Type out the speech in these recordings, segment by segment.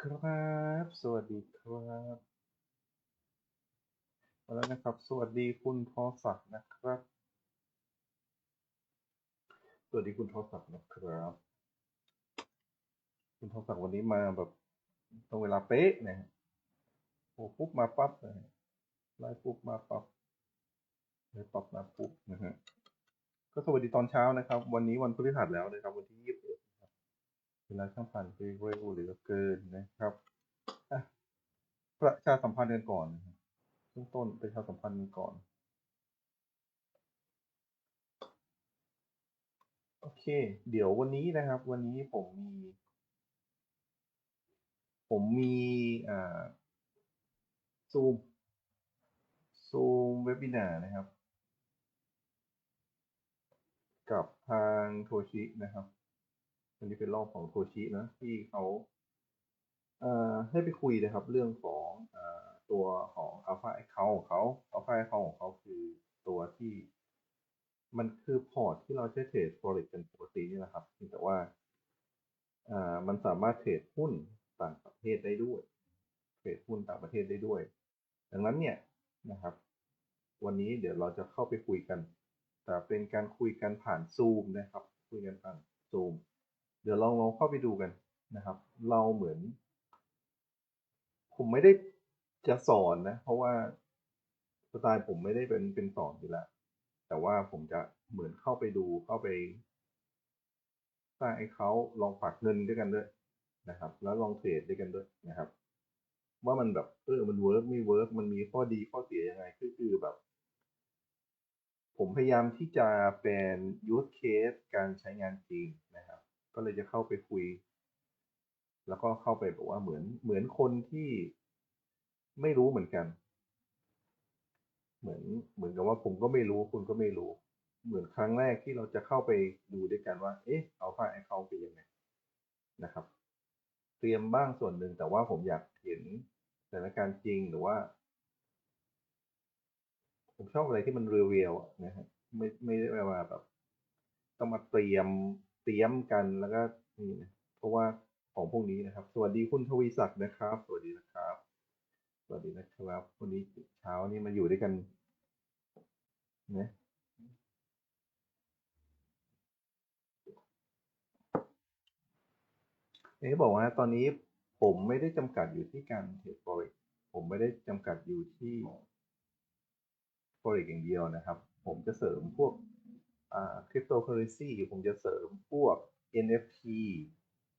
ครับ สวัสดีครับมาแล้วนะครับ สวัสดีคุณทอศักดิ์นะครับ สวัสดีคุณทอศักดิ์นะครับ คุณทอศักดิ์วันนี้มาแบบตรงเวลาเป๊ะนะฮะโอ้ปุ๊บมาปั๊บนะฮะไล่ปุ๊บมาปั๊บเลยปั๊บมาปุ๊บนะฮะก็สวัสดีตอนเช้านะครับ วันนี้วันพฤหัสแล้วนะครับ วันที่ยี่สิบ เอ็ดครับเวลาช่างผ่านไปเร็วเหลือเกินนะครับประชาสัมพันธ์กันก่อนนะครับเบื้องต้นประชาสัมพันธ์กันก่อน โอเค เดี๋ยววันนี้นะครับ วันนี้ผมมี ผมมีอ่าซูมซูมเว็บ i นานะครับ กับทางโทชินะครับ อันนี้เป็นรอบของโทชินะที่เขาเอ่อให้ไปคุยนะครับ เรื่องของเอ่อตัวของ Alpha Account ของเขา Alpha Account ของเขาคือตัวที่มันคือพอร์ตที่เราใช้เทรด forex เป็นปกตินี่แหละครับเพียงแต่ว่าอ่ามันสามารถเทรดหุ้นต่างประเทศได้ด้วยเทรดหุ้นต่างประเทศได้ด้วย ดังนั้นเนี่ยนะครับ วันนี้เดี๋ยวเราจะเข้าไปคุยกัน แต่เป็นการคุยกันผ่านซูมนะครับ คุยกันผ่านซูม เดี๋ยวลองลองเข้าไปดูกันนะครับ เราเหมือน ผมไม่ได้จะสอนนะ เพราะว่าสไตล์ผมไม่ได้เป็นเป็นสอนอยู่แล้ว แต่ว่าผมจะเหมือนเข้าไปดูเข้าไปสร้างให้เขาลองฝากเงินด้วยกันด้วยนะครับ แล้วลองเทรดด้วยกันด้วยนะครับ ว่ามันแบบเออมันเวิร์กไม่เวิร์กมันมีข้อดีข้อเสียยังไงคือคือแบบ ผมพยายามที่จะเป็น use case การใช้งานจริงนะครับ ก็เลยจะเข้าไปคุย แล้วก็เข้าไปบอกว่าเหมือนเหมือนคนที่ไม่รู้เหมือนกัน เหมือนเหมือนกับว่าผมก็ไม่รู้คุณก็ไม่รู้ เหมือนครั้งแรกที่เราจะเข้าไปดูด้วยกันว่า เอ๊ะเอาไฟล์เขาเป็นยังไงนะครับ เตรียมบ้างส่วนหนึ่งแต่ว่าผมอยากเห็นสถานการณ์จริงหรือว่า ผมชอบอะไรที่มันเรียวๆนะฮะไม่ไม่ได้ว่าแบบ ต้องมาเตรียม เตรียมกันแล้วก็นี่นะเพราะว่าของพวกนี้นะครับ สวัสดีคุณทวีศักดิ์นะครับ สวัสดีนะครับ สวัสดีนะครับ วันนี้เช้านี้มาอยู่ด้วยกันนะเอ๊บอกว่าตอนนี้ผมไม่ได้จำกัดอยู่ที่การเทรด forex ผมไม่ได้จำกัดอยู่ที่ forex อย่างเดียวนะครับ ผมจะเสริมพวก อ่า cryptocurrency ผมจะเสริมพวก NFT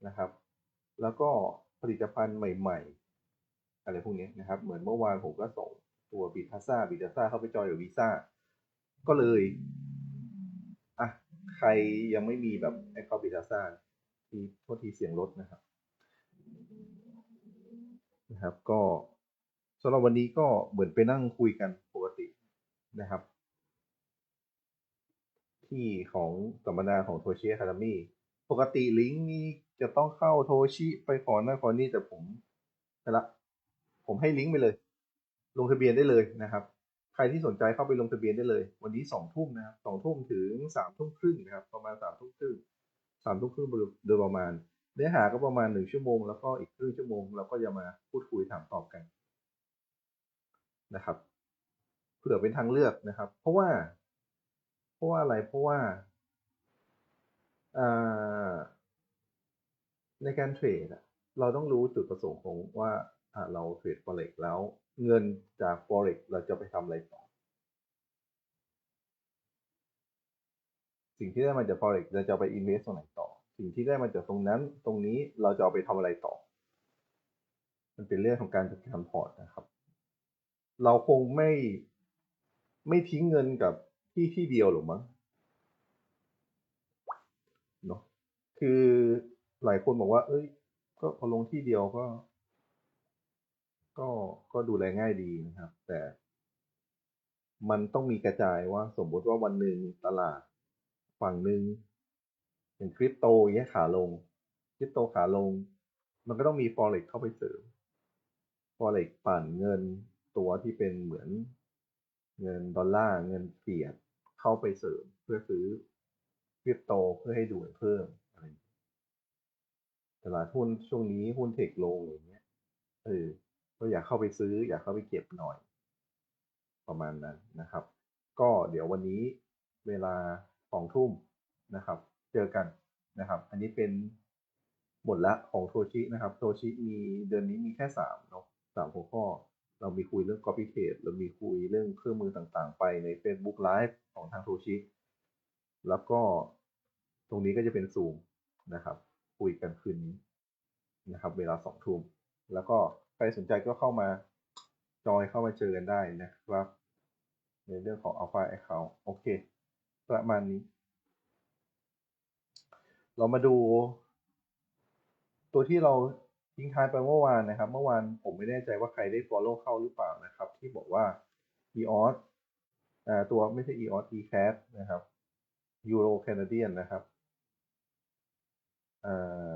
นะครับ แล้วก็ผลิตภัณฑ์ใหม่ๆ อะไรพวกนี้นะครับ เหมือนเมื่อวานผมก็ส่งตัวบิทัซ่าบิทัซ่าเข้าไปจอยกับวีซ่าก็เลยอะใครยังไม่มีแบบไอคอบิทัซ่าทีโทษทีเสียงรถนะครับนะครับ ก็สำหรับวันนี้ก็เหมือนไปนั่งคุยกันปกตินะครับ ที่ของสัมมนาของโทชิ a คา a มีปกติลิงก์นี้จะต้องเข้าโทชิไปขอนั่นขอนี่แต่ผมไปละผมให้ลิงก์ไปเลย ลงทะเบียนได้เลยนะครับ ใครที่สนใจเข้าไปลงทะเบียนได้เลย วันนี้สองทุ่มนะครับสองทุ่มถึงสามทุ่มครึ่งนะครับ ประมาณสามทุ่มครึ่งสามทุ่มครึ่งโดยประมาณ เนื้อหาก็ประมาณหนึ่งชั่วโมงแล้วก็อีกครึ่งชั่วโมงเราก็จะมาพูดคุยถามตอบกันนะครับเผื่อเป็นทางเลือกนะครับ เพราะว่า ราะว่าอะไร เพราะว่าในการเทรดเราต้องรู้จุดประสงค์ของว่าเราเทรด forex แล้ว เงินจาก forex เราจะไปทำอะไรต่อ สิ่งที่ได้มาจาก forex เราจะเอาไป invest ตรงไหนต่อ สิ่งที่ได้มาจากตรงนั้น ตรงนี้เราจะเอาไปทำอะไรต่อ มันเป็นเรื่องของการจัดการพอร์ตนะครับ เราคงไม่ไม่ทิ้งเงินกับ ที่ที่เดียวหรือมั้งเนาะคือหลายคนบอกว่า เอ้ย ก็พอลงที่เดียวก็ ก็ก็ดูแลง่ายดีนะครับ แต่ มันต้องมีกระจายว่า สมมติว่าวันหนึ่งตลาด ฝั่งหนึ่งอย่างคริปโตอย่ขาลงคริปโตขาลง มันก็ต้องมี forex เข้าไปเสริม forex ปั่นเงินตัวที่เป็นเหมือน เงินดอลลาร์เงินเฟียดเข้าไปเสริมเพื่อซื้อคริปโตเพื่อให้ดูเพิ่มอะไรตลาดหุ้นช่วงนี้หุ้นเทคลงอย่างเงี้ยเออก็อยากเข้าไปซื้อ อยากเข้าไปเก็บหน่อย ประมาณนั้นนะครับ ก็เดี๋ยววันนี้เวลาสองทุ่มนะครับ เจอกันนะครับ อันนี้เป็นหมดละของโทชินะครับ โทชิมีเดือนนี้มีแค่สามเนาะสามหัวข้อ เรามีคุยเรื่อง copy paste เรามีคุยเรื่องเครื่องมือต่างๆ ไปใน Facebook Live ของทางโทชิแล้วก็ตรงนี้ก็จะเป็นซูมนะครับ คุยกันคืนนี้นะครับ เวลาสองทุ่มแล้วก็ใครสนใจก็เข้ามาจอยเข้ามาเจอกันได้นะครับ ในเรื่องของ Alpha Account โอเค ประมาณนี้ เรามาดู ตัวที่เรา ทิ้งท้ายไปเมื่อวานนะครับ เมื่อวานผมไม่แน่ใจว่าใครได้ follow เข้าหรือเปล่านะครับ ที่บอกว่า EOS อ่าตัวไม่ใช่ EOS ECAT นะครับ Euro Canadian นะครับอ่า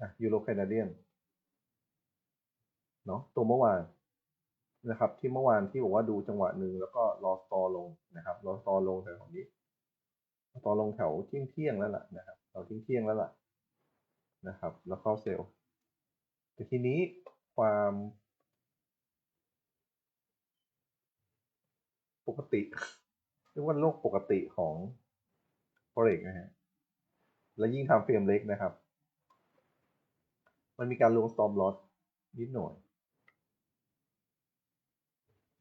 อะ Euro Canadian เนาะตัวเมื่อวานนะครับ ที่เมื่อวานที่บอกว่าดูจังหวะหนึ่งแล้วก็รอสตอลงนะครับ รอสตอลงแถวของนี้ ตอนลงแถวเที่ยงเที่ยงแล้วล่ะนะครับแถวเที่ยงเที่ยงแล้วล่ะนะครับ แล้วเข้าเซลล์แต่ทีนี้ความปกติเรียกว่าโลกปกติของ forex นะฮะและยิ่งทำเฟรมเล็กนะครับ มันมีการลง stop loss นิดหน่อย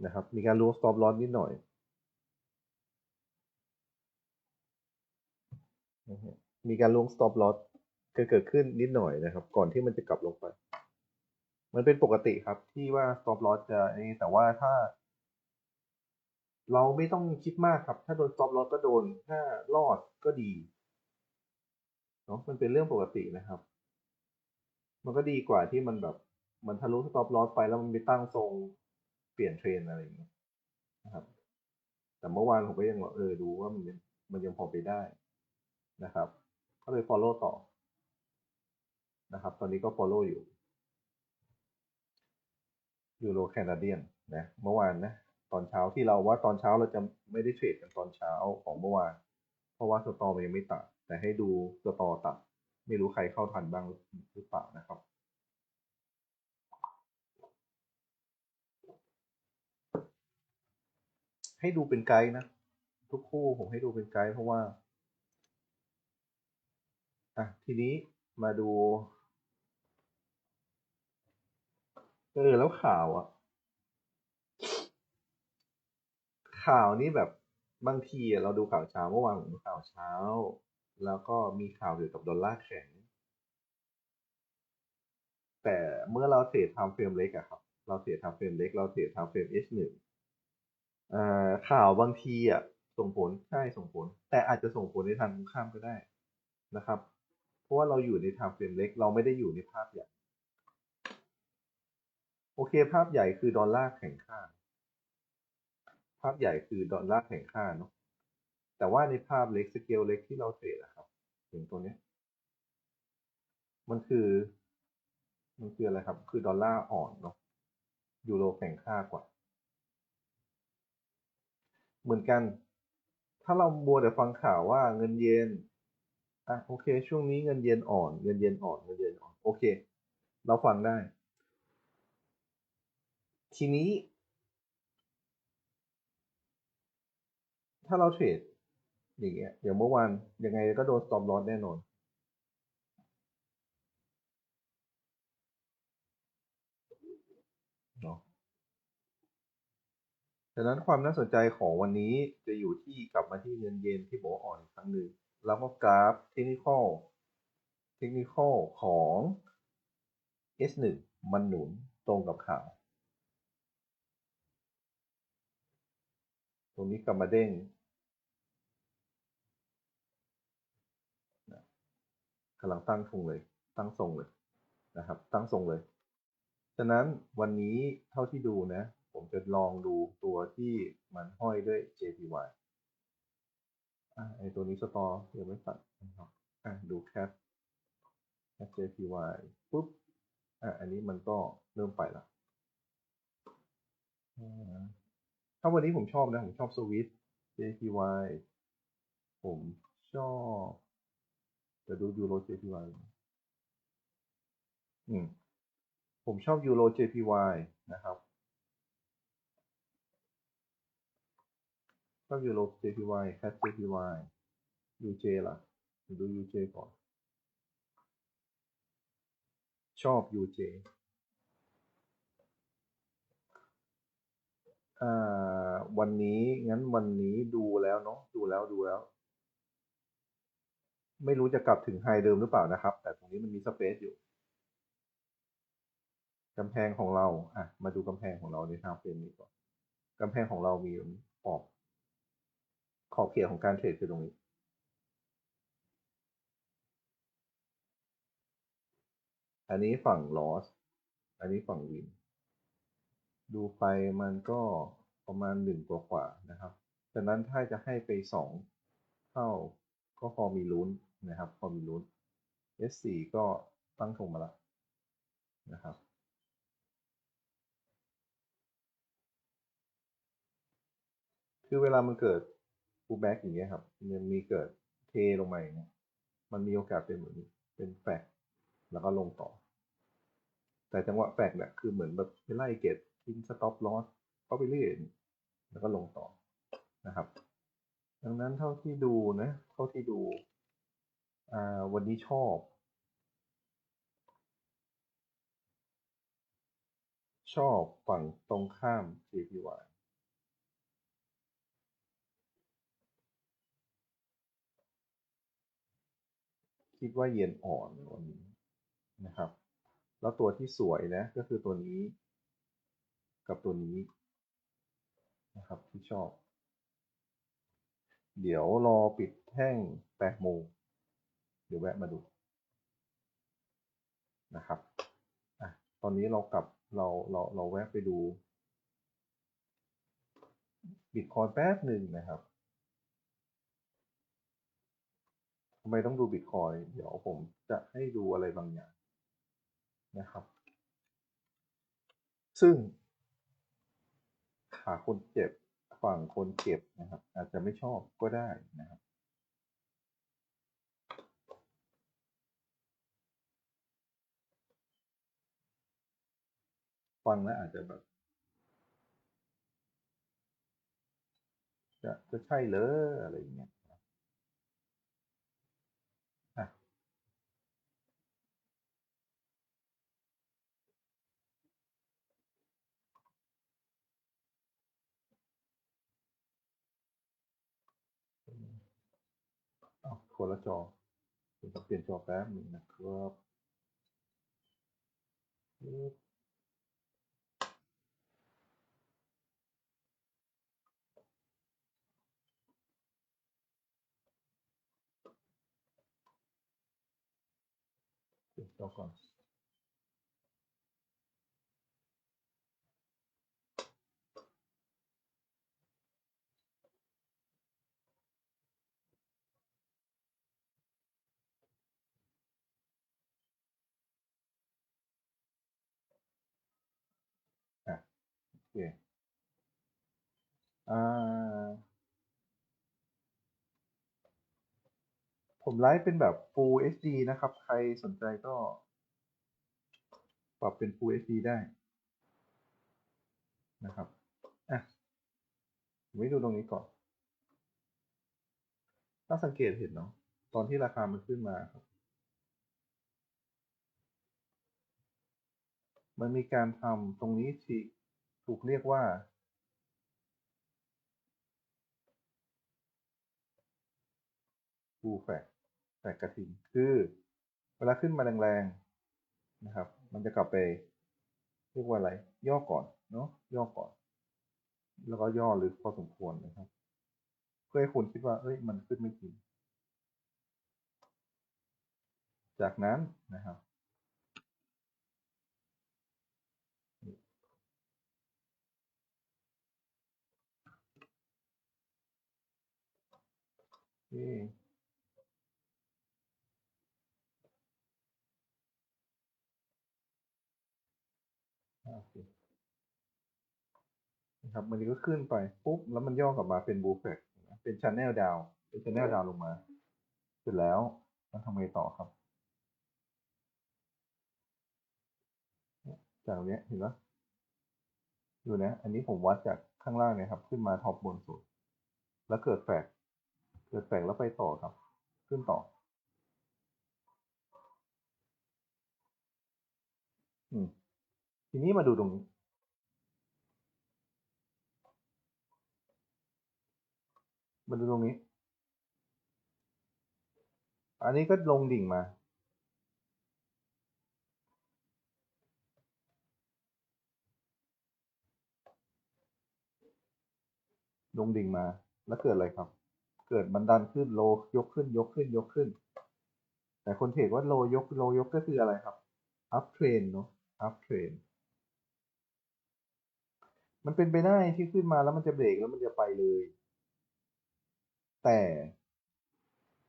นะครับ มีการลง stop loss นิดหน่อยนะฮะ มีการลง stop loss เกิดขึ้นนิดหน่อยนะครับ ก่อนที่มันจะกลับลงไป มันเป็นปกติครับที่ว่า stop loss จะนี่แต่ว่าถ้า เราไม่ต้องคิดมากครับ ถ้าโดน stop loss ก็โดน ถ้ารอดก็ดีเนาะมันเป็นเรื่องปกตินะครับ มันก็ดีกว่าที่มันแบบ มันทะลุ stop loss ไปแล้วมันไปตั้งทรงเปลี่ยนเทรนอะไรอย่างเงี้ยนะครับ แต่เมื่อวานผมก็ยังว่าเออดูว่ามันมันยังพอไปได้ นะครับ ก็เลย follow ต่อนะครับ ตอนนี้ก็ follow อยู่ยูโรแคนาเดียนนะเมื่อวานนะตอนเช้าที่เราว่าตอนเช้าเราจะไม่ได้เทรดกันตอนเช้าของเมื่อวาน เพราะว่าสตอมันยังไม่ตัด แต่ให้ดูสตอตัด ไม่รู้ใครเข้าทันบ้างหรือเปล่านะครับให้ดูเป็นไกด์นะ ทุกคู่ผมให้ดูเป็นไกด์เพราะว่า อะทีนี้มาดูเออแล้วข่าวอะ ข่าวนี้แบบบางทีเราดูข่าวเช้าเมื่อวานผมดูข่าวเช้า แล้วก็มีข่าวเกี่ยวกับดอลลาร์แข็ง แต่เมื่อเราเทรดทม์เฟรมเล็กอะครับ เราเทรดทม์เฟรมเล็ก เราเทรดทม์เฟรม H1 อ่าข่าวบางทีอะส่งผลใช่ส่งผล แต่อาจจะส่งผลในทางตรงข้ามก็ได้นะครับ ราะว่าเราอยู่ในไทม์เฟรมเล็ก เราไม่ได้อยู่ในภาพใหญ่ โอเค ภาพใหญ่คือดอลลาร์แข็งค่า ภาพใหญ่คือดอลลาร์แข็งค่าเนาะแต่ว่าในภาพเล็กสเกลเล็กที่เราเทรดอะครับถึงตัวเนี้ยมันคือ มันคืออะไรครับ คือดอลลาร์อ่อนเนาะยูโรแข็งค่ากว่า เหมือนกัน ถ้าเรามัวแต่ฟังข่าวว่าเงินเยน อะโอเค ช่วงนี้เงินเยนอ่อนเงินเยนอ่อนเงินเยนอ่อนโอเค เราฟังได้ ทีนี้ ถ้าเราเทรดอย่างเงี้ยอย่างเมื่อวานยังไงก็โดน stop loss แน่นอน เนาะฉะนั้นความน่าสนใจของวันนี้จะอยู่ที่กลับมาที่เงินเยนที่บอกว่าอ่อนอีกครั้งหนึ่ง แล้วก็กราฟเทคนิคอลเทคนิคอลของ S1 มันหนุนตรงกับข่าว ตรงนี้กลับมาเด้งกำลังตั้งทรงเลย ตั้งทรงเลยนะครับ ตั้งทรงเลย ฉะนั้นวันนี้เท่าที่ดูนะ ผมจะลองดูตัวที่มันห้อยด้วย JPY ไอตัวนี้สตอร์ยังไม่ตัดนะครับอะดูแคป JPY ปุ๊บอะอันนี้มันก็เริ่มไปละถ้าวันนี้ผมชอบนะ ผมชอบสวิต JPY ผมชอบจะดูยูโร JPY อืมผมชอบยูโร JPY นะครับ ชอยูโร JPY Cat JPY UJ ล่ะดู UJ ก่อน ชอบ UJ อ่าวันนี้งั้นวันนี้ดูแล้วเนาะดูแล้วดูแล้ว ไม่รู้จะกลับถึงไฮเดิมหรือเปล่านะครับ แต่ตรงนี้มันมีสเปซอยู่กำแพงของเราอะมาดูกำแพงของเราในทางเฟรมนี้ก่อนกำแพงของเรามีขอบ ขอบเขตของการเทรดคือตรงนี้ อันนี้ฝั่ง loss อันนี้ฝั่ง win ดูไปมันก็ประมาณหนึ่งกว่าๆนะครับฉะนั้นถ้าจะให้ไปสองเท่าก็พอมีลุ้นนะครับ พอมีลุ้น S4 ก็ตั้งทงมาแล้วนะครับคือเวลามันเกิด pullback อย่างเงี้ยครับมันมีเกิดเทลงมาอย่างเงี้ยมันมีโอกาสเป็นเหมือนเป็นแฟกแล้วก็ลงต่อ แต่จังหวะแฟกเนี่ยคือเหมือนแบบไปไล่เก็ตทิ้งสต็อปลอสเข้าไปเรื่อยแล้วก็ลงต่อนะครับ ดังนั้นเท่าที่ดูนะ เท่าที่ดูอ่าวันนี้ชอบ ชอบฝั่งตรงข้าม JPY คิดว่าเย็นอ่อนวันนี้นะครับ แล้วตัวที่สวยนะก็คือตัวนี้ กับตัวนี้นะครับที่ชอบ เดี๋ยวรอปิดแท่งแปดโมงเดี๋ยวแวะมาดูนะครับอะตอนนี้เรากลับเราเราเราแวะไปดูบิตคอยแป๊บหนึ่งนะครับ ทำไมต้องดูบิตคอยเดี๋ยวผมจะให้ดูอะไรบางอย่างนะครับ ซึ่งขาคนเจ็บฝั่งคนเก็บนะครับ อาจจะไม่ชอบก็ได้นะครับฟังแล้วอาจจะแบบ จะจะใช่เหรออะไรอย่างเงี้ยอะอ้าว คนละจอผมจะเปลี่ยนจอแป๊บหนึ่งนะครับปึ๊บเปลี่ยนจอก่อน อะโอ เคอ่าผมไลฟ์เป็นแบบ Full HD นะครับ ใครสนใจก็ ปรับเป็น Full HD ได้นะครับ อะผมให้ดูตรงนี้ก่อน ถ้าสังเกตเห็นเนาะ ตอนที่ราคามันขึ้นมาครับ มันมีการทำตรงนี้ที่ ถูกเรียกว่าบูแฟกแฟกกระทิงคือเวลาขึ้นมาแรงๆนะครับ มันจะกลับไป เรียกว่าอะไร ย่อก่อนเนาะย่อก่อน แล้วก็ย่อลึกพอสมควรนะครับ เพื่อให้คุณคิดว่าเอ้ยมันขึ้นไม่จริงจากนั้นนะครับ นี่อ่าโอเคนะครับมันก็ขึ้นไปปุ๊บแล้วมันย่อกลับมาเป็นบูแฟกเป็นช n น e l ดาวเป็นชแนลดาวลงมา เสร็จแล้วมันทำไงต่อครับ จากเนี้ยเห็นไหมดูนะ อันนี้ผมวัดจากข้างล่างเนี่ยครับ ขึ้นมาท็อปบนสุด แล้วเกิดแฝก เกิดแฝกแล้วไปต่อครับ ขึ้นต่อ อืม ทีนี้มาดูตรงนี้ มาดูตรงนี้ อันนี้ก็ลงดิ่งมา ลงดิ่งมา แล้วเกิดอะไรครับ เกิดมันดันขึ้นโลยกขึ้นยกขึ้นยกขึ้น แต่คนเทรดว่าโลยกโลยกก็คืออะไรครับ up trend เนอะ up trend มันเป็นไปได้ที่ขึ้นมาแล้วมันจะเบรกแล้วมันจะไปเลย แต่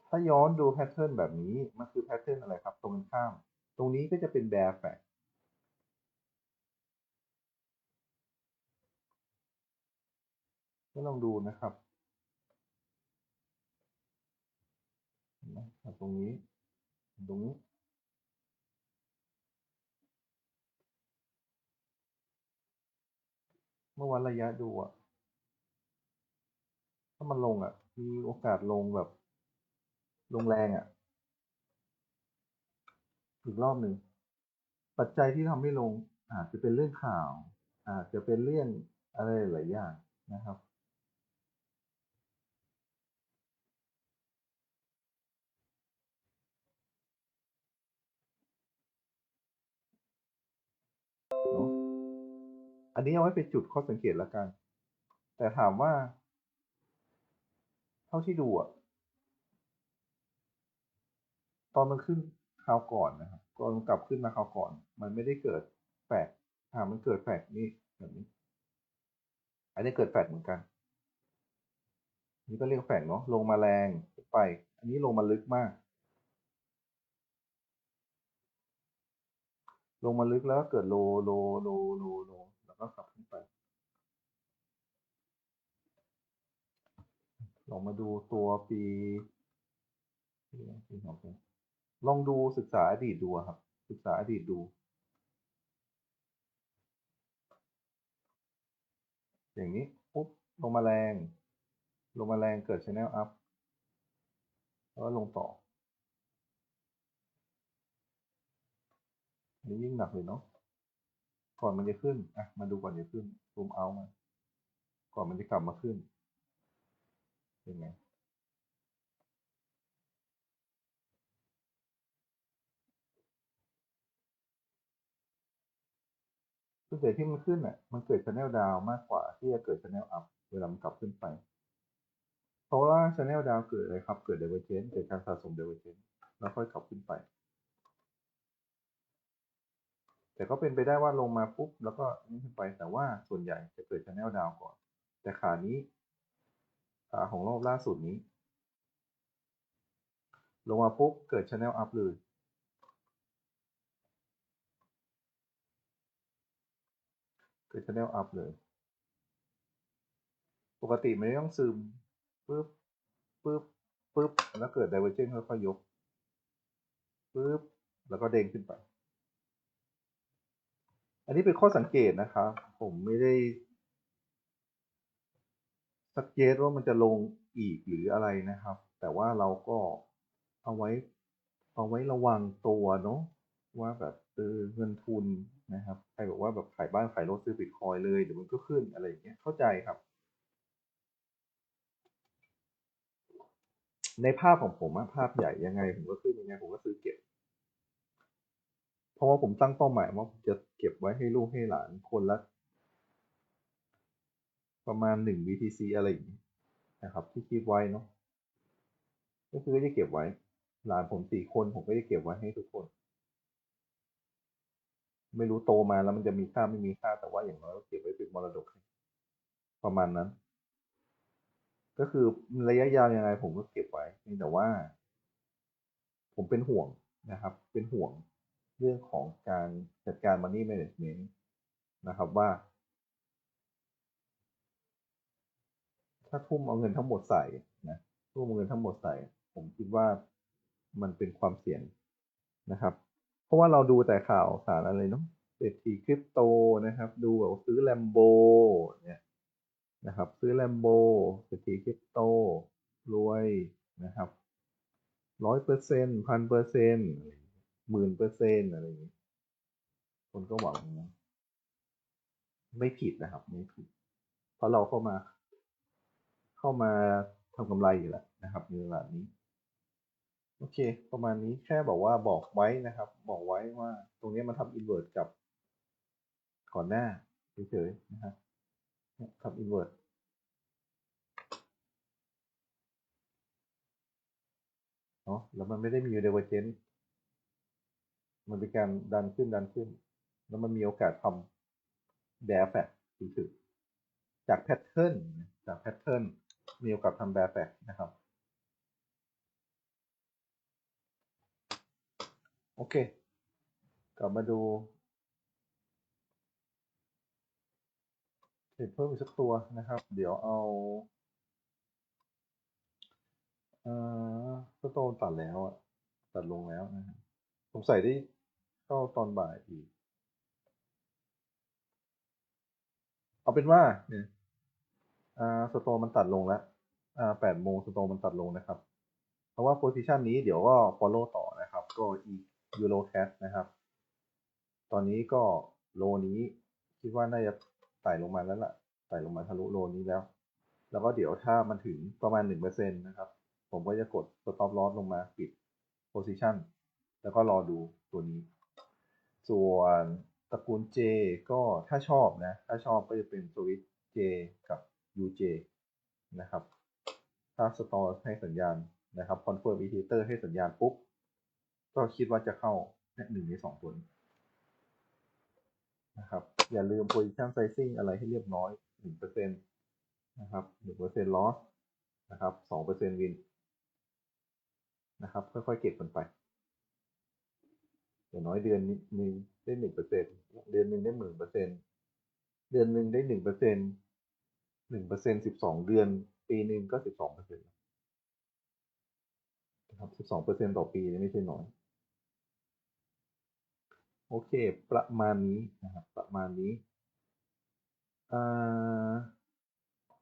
ถ้าย้อนดูแพทเทิร์นแบบนี้ มันคือแพทเทิร์นอะไรครับ ตรงกันข้าม ตรงนี้ก็จะเป็นแบร์แฟกก็ลองดูนะครับเห็นไหม ตรงนี้ ตรงนี้เมื่อวันระยะดูอะถ้ามันลงอะมีโอกาสลงแบบ ลงแรงอะอีกรอบหนึ่ง ปัจจัยที่ทำให้ลงอาจจะเป็นเรื่องข่าว อาจจะเป็นเรื่องอะไรหลายอย่างนะครับ อันนี้เอาไว้เป็นจุดข้อสังเกตแล้วกัน แต่ถามว่า เท่าที่ดูอะตอนมันขึ้นคราวก่อนนะครับตอนกลับขึ้นมาคราวก่อน มันไม่ได้เกิดแฟกอ่ามันเกิดแฟกนี่แบบนี้ อันนี้เกิดแฟกเหมือนกัน นี่ก็เรียกแฟกเนาะลงมาแรงไป อันนี้ลงมาลึกมาก ลงมาลึกแล้วเกิดโลโลโลโลโล ก็กลับขึ้นไปลองมาดูตัวปีปีสองปีลองดูศึกษาอดีตดูครับ ศึกษาอดีตดู อย่างนี้ปุ๊บลงมาแรง ลงมาแรงเกิด channel up แล้วลงต่อ อันนี้ยิ่งหนักเลยเนาะ ก่อนมันจะขึ้นอะมาดูก่อนจะขึ้นซูมเอามาก่อนมันจะกลับมาขึ้นเป็นไงส่วนใหญ่ที่มันขึ้นอะ มันเกิด channel down มากกว่าที่จะเกิด channel up เวลามันกลับขึ้นไป เพราะว่า channel down เกิดอะไรครับ เกิด divergence เกิดการสะสม divergence แล้วค่อยกลับขึ้นไป แต่ก็เป็นไปได้ว่าลงมาปุ๊บแล้วก็นี่ขึ้นไปแต่ว่าส่วนใหญ่จะเกิด channel down ก่อน แต่ขานี้ขาของรอบล่าสุดนี้ ลงมาปุ๊บเกิด channel up เลยเกิด channel up เลย ปกติมันไม่ต้องซึมปึ๊บปึ๊บปึ๊บแล้วเกิด divergence ค่อยๆยกปึ๊บแล้วก็เด้งขึ้นไป อันนี้เป็นข้อสังเกตนะครับ ผมไม่ได้สักเจตว่ามันจะลงอีกหรืออะไรนะครับ แต่ว่าเราก็เอาไว้เอาไว้ระวังตัวเนาะว่าแบบเออเงินทุนนะครับใครบอกว่าแบบขายบ้านขายรถซื้อบิตคอยเลยเดี๋ยวมันก็ขึ้นอะไรอย่างเงี้ยเข้าใจครับ ในภาพของผมอะภาพใหญ่ยังไงผมก็ขึ้นยังไงผมก็ซื้อเก็บ เพราะว่าผมตั้งเป้าหมายว่าผมจะเก็บไว้ให้ลูกให้หลานคนละประมาณหนึ่ง BTC อะไรอย่างนี้นะครับ ที่คิดไว้เนาะก็คือก็จะเก็บไว้ หลานผมสี่คนผมก็จะเก็บไว้ให้ทุกคน ไม่รู้โตมาแล้วมันจะมีค่าไม่มีค่าแต่ว่าอย่างน้อยก็เก็บไว้เป็นมรดก ประมาณนั้น ก็คือระยะยาวยังไงผมก็เก็บไว้แต่ว่า ผมเป็นห่วงนะครับ เป็นห่วง เรื่องของการจัดการ money management นะครับว่า ถ้าทุ่มเอาเงินทั้งหมดใส่นะรวมเงินทั้งหมดใส่ ผมคิดว่ามันเป็นความเสี่ยงนะครับ เพราะว่าเราดูแต่ข่าวสารอะไรเนาะเศรษฐีคริปโตนะครับ ดูแบบซื้อแลมโบเนี่ยนะครับ ซื้อแลมโบเศรษฐีคริปโตรวยนะครับร้อยเปอร์เซ็นต์พันเปอร์เซ็นต์ หมื่นเปอร์เซ็นต์อะไรอย่างนี้ คนก็หวังนะไม่ผิดนะครับ ไม่ผิด เพราะเราเข้ามา เข้ามาทำกำไรอยู่แล้วนะครับในตลาดนี้ โอเค ประมาณนี้แค่บอกว่าบอกไว้นะครับ บอกไว้ว่า ตรงนี้มันทำอินเวอร์ตกับ ก่อนหน้าเฉยๆนะครับทำอินเวอร์ตเนาะแล้วมันไม่ได้มีอยู่ในเวอร์เจน มันเป็นการดันขึ้นดันขึ้น แล้วมันมีโอกาสทำแบร์แฟกถือจากแพทเทิร์นจากแพทเทิร์นมีโอกาสทำแบร์แฟกนะครับ โอเค กลับมาดูเทรดเพิ่มอีกสักตัวนะครับ เดี๋ยวเอาเอ่อสโตนตัดแล้วอะตัดลงแล้วนะครับผมใส่ได้ เข้าตอนบ่ายอีก เอาเป็นว่าเนี่ยอ่าสโตมันตัดลงแล้วอ่าแปดโมงสโตมันตัดลงนะครับ เพราะว่าโพซิชันนี้เดี๋ยวก็ follow ต่อนะครับ ก็อีกยูโรแคสนะครับ ตอนนี้ก็โลนี้คิดว่าน่าจะไต่ลงมาแล้วล่ะไต่ลงมาทะลุโลนี้แล้ว แล้วก็เดี๋ยวถ้ามันถึงประมาณหนึ่งเปอร์เซ็นตนะครับ ผมก็จะกด stop loss ลงมาปิด position แล้วก็รอดูตัวนี้ ส่วนตระกูล J ก็ถ้าชอบนะ ถ้าชอบก็จะเป็นสวิต J กับ UJ นะครับ ถ้า store ให้สัญญาณนะครับ confirm indicator ให้สัญญาณปุ๊บ ก็คิดว่าจะเข้าหนึ่งในสองตัวนี้นะครับ อย่าลืม position sizing อะไรให้เรียบร้อยหนึ่งเปอร์เซ็นต์นะครับหนึ่งเปอร์เซ็นต์ loss นะครับสองเปอร์เซ็นต์ win นะครับ ค่อยๆ เก็บกันไป อย่างน้อยเดือนหนึ่งได้หนึ่งเปอร์เซ็นเดือนหนึ่งได้หมื่นเปอร์เซ็นเดือนหนึ่งได้หนึ่งเปอร์เซ็นหนึ่งเปอร์เซ็นสิบสองเดือน ปีหนึ่งก็สิบสองเปอร์เซ็นต์นะครับสิบสองเปอร์เซ็นต่อปีไม่ใช่น้อย โอเค ประมาณนี้นะครับประมาณนี้อ่า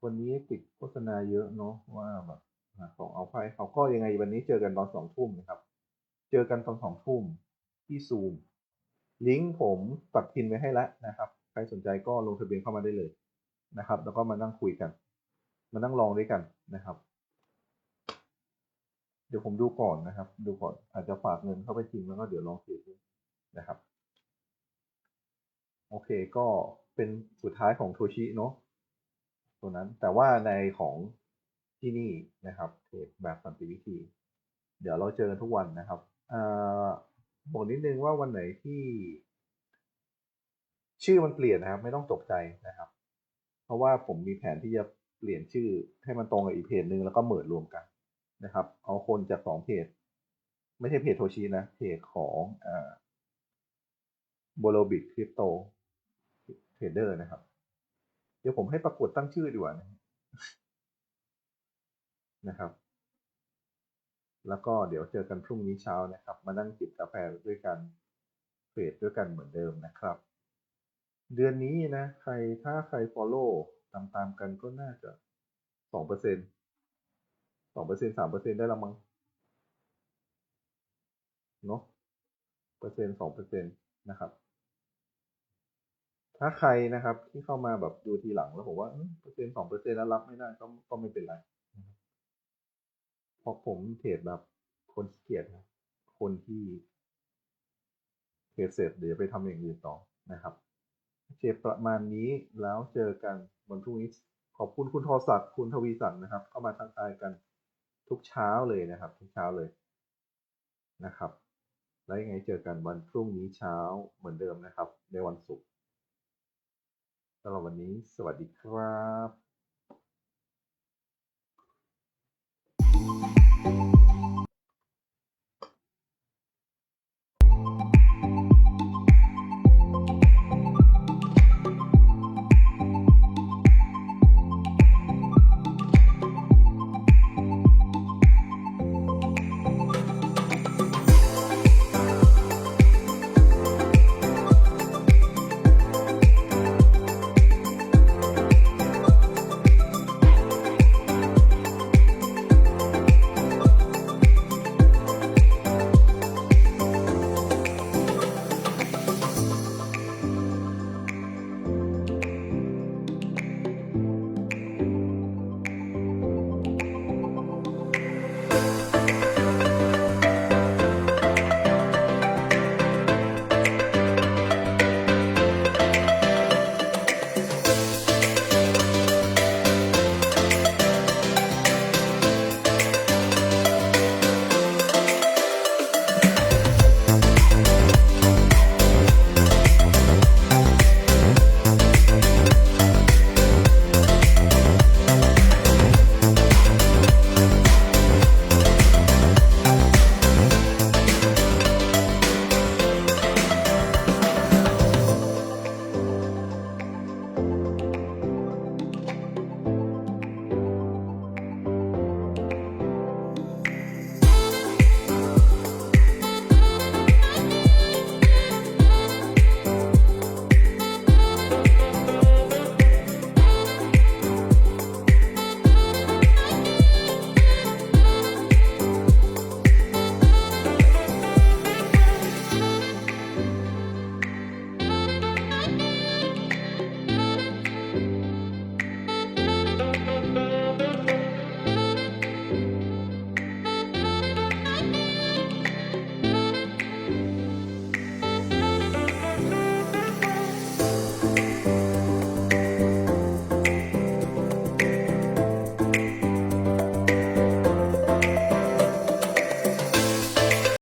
วันนี้ติดโฆษณาเยอะเนาะว่าแบบของเอาไพ่เขาก็ยังไงวันนี้เจอกันตอนสองทุ่มนะครับ เจอกันตอนสองทุ่ม ที่ซูมลิงก์ผมปักพินไว้ให้แล้วนะครับ ใครสนใจก็ลงทะเบียนเข้ามาได้เลยนะครับ แล้วก็มานั่งคุยกัน มานั่งลองด้วยกันนะครับ เดี๋ยวผมดูก่อนนะครับ ดูก่อนอาจจะฝากเงินเข้าไปจริงแล้วก็เดี๋ยวลองเสียดูนะครับ โอเคก็เป็นสุดท้ายของโทชิเนาะตัวนั้นแต่ว่าในของที่นี่นะครับเทรดแบบสันติวิธี เดี๋ยวเราเจอกันทุกวันนะครับอ่า บอกนิดนึงว่าวันไหนที่ ชื่อมันเปลี่ยนนะครับ ไม่ต้องตกใจนะครับ เพราะว่าผมมีแผนที่จะเปลี่ยนชื่อให้มันตรงกับอีกเพจหนึ่งแล้วก็เหมิดรวมกันนะครับ เอาคนจากสองเพจ ไม่ใช่เพจโทชินะ เพจของอ่าบโลบิ c คริปโตเทรดเดอร์นะครับ เดี๋ยวผมให้ประกวดตั้งชื่อดีกว่านะครับ แล้วก็เดี๋ยวเจอกันพรุ่งนี้เช้านะครับ มานั่งจิบกาแฟด้วยกันเทรดด้วยกันเหมือนเดิมนะครับ เดือนนี้นะใครถ้าใคร follow ตามตามกันก็น่าจะสองเปอร์เซ็นสองเปอร์เซ็นสามเปอร์เซ็นได้ละมั้งเนาะเปอร์เซ็นสองเปอร์เซ็นนะครับ ถ้าใครนะครับที่เข้ามาแบบดูทีหลังแล้วผมว่าเปอร์เซ็นสองเปอร์เซ็นแล้วรับไม่ได้ก็ก็ไม่เป็นไร เพราะผมเทรดแบบคนขี้เกียจครับ คนที่เทรดเสร็จเดี๋ยวไปทำอย่างอื่นต่อนะครับโอเคประมาณนี้แล้วเจอกันวันพรุ่งนี้ขอบคุณคุณทอศักดิ์คุณทวีศักดิ์นะครับ เข้ามาทักทายกันทุกเช้าเลยนะครับ ทุกเช้าเลยนะครับ แล้วยังไงเจอกันวันพรุ่งนี้เช้าเหมือนเดิมนะครับ ในวันศุกร์สำหรับวันนี้สวัสดีครับ you